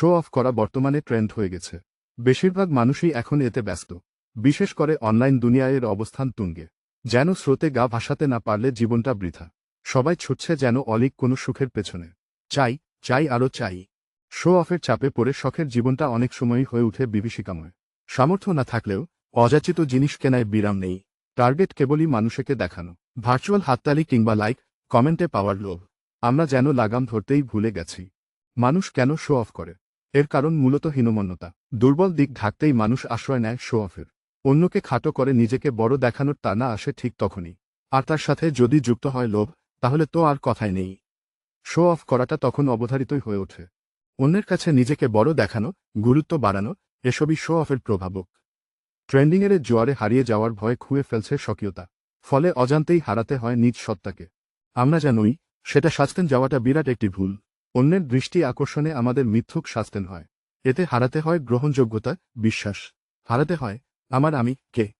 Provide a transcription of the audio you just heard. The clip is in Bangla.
শো অফ করা বর্তমানে ট্রেন্ড হয়ে গেছে। বেশিরভাগ মানুষই এখন এতে ব্যস্ত। বিশেষ করে অনলাইন দুনিয়ায়ের অবস্থান তুঙ্গে। যেন স্রোতে গা ভাসাতে না পারলে জীবনটা বৃথা। সবাই ছুটছে যেন অলিক কোনো সুখের পেছনে। চাই চাই আরও চাই। শো অফের চাপে পড়ে শখের জীবনটা অনেক সময়ই হয়ে উঠে বিভীষিকাময়। সামর্থ্য না থাকলেও অযাচিত জিনিস কেনায় বিরাম নেই। টার্গেট কেবলই মানুষকে দেখানো। ভার্চুয়াল হাততালি কিংবা লাইক কমেন্টে পাওয়ার লোভ। আমরা যেন লাগাম ধরতেই ভুলে গেছি। মানুষ কেন শো অফ করে? এর কারণ মূলত হীনমন্যতা। দুর্বল দিক ঢাকতেই মানুষ আশ্রয় নেয় শো অফের অন্যকে খাটো করে নিজেকে বড় দেখানোর টানা আসে ঠিক তখনই। আর তার সাথে যদি যুক্ত হয় লোভ, তাহলে তো আর কথাই নেই। শো অফ করাটা তখন অবধারিতই হয়ে ওঠে। অন্যের কাছে নিজেকে বড় দেখানো, গুরুত্ব বাড়ানো, এসবই শো অফের প্রভাবক। ট্রেন্ডিংয়ের জোয়ারে হারিয়ে যাওয়ার ভয়ে খুঁয়ে ফেলছে স্বকীয়তা। ফলে অজান্তেই হারাতে হয় নিজ সত্তাকে। আমরা জানই সেটা শাস্তেন যাওয়াটা বিরাট একটি ভুল। অন্যের দৃষ্টি আকর্ষণে আমাদের মিথ্যুক শাস্তেন হয়। এতে হারাতে হয় গ্রহণযোগ্যতা, বিশ্বাস। হারাতে হয়, আমার আমি, কে?